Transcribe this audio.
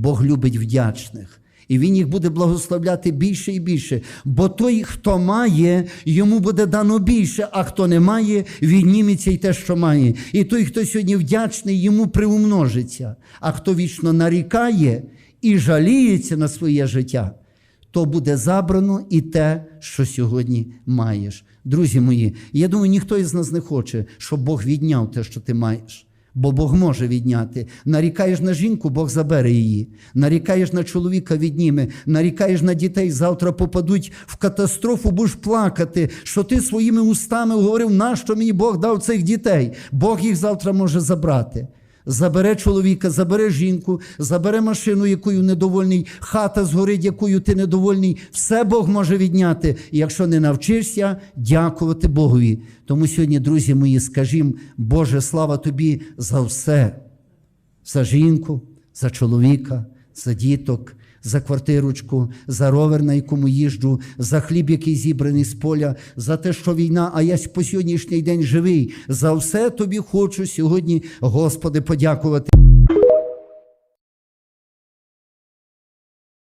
Бог любить вдячних. І він їх буде благословляти більше і більше. Бо той, хто має, йому буде дано більше, а хто не має, відніметься й те, що має. І той, хто сьогодні вдячний, йому приумножиться. А хто вічно нарікає і жаліється на своє життя, то буде забрано і те, що сьогодні маєш. Друзі мої, я думаю, ніхто із нас не хоче, щоб Бог відняв те, що ти маєш. Бо Бог може відняти. Нарікаєш на жінку, Бог забере її. Нарікаєш на чоловіка, відніме. Нарікаєш на дітей, завтра попадуть в катастрофу, будеш плакати, що ти своїми устами говорив, нащо мені Бог дав цих дітей. Бог їх завтра може забрати. Забере чоловіка, забере жінку, забере машину, якою недовольний, хата згорить, якою ти недовольний. Все Бог може відняти, якщо не навчишся дякувати Богові. Тому сьогодні, друзі мої, скажімо, Боже, слава тобі за все, за жінку, за чоловіка, за діток, за квартирочку, за ровер, на якому їжджу, за хліб, який зібраний з поля, за те, що війна, а я по сьогоднішній день живий. За все тобі хочу сьогодні, Господи, подякувати.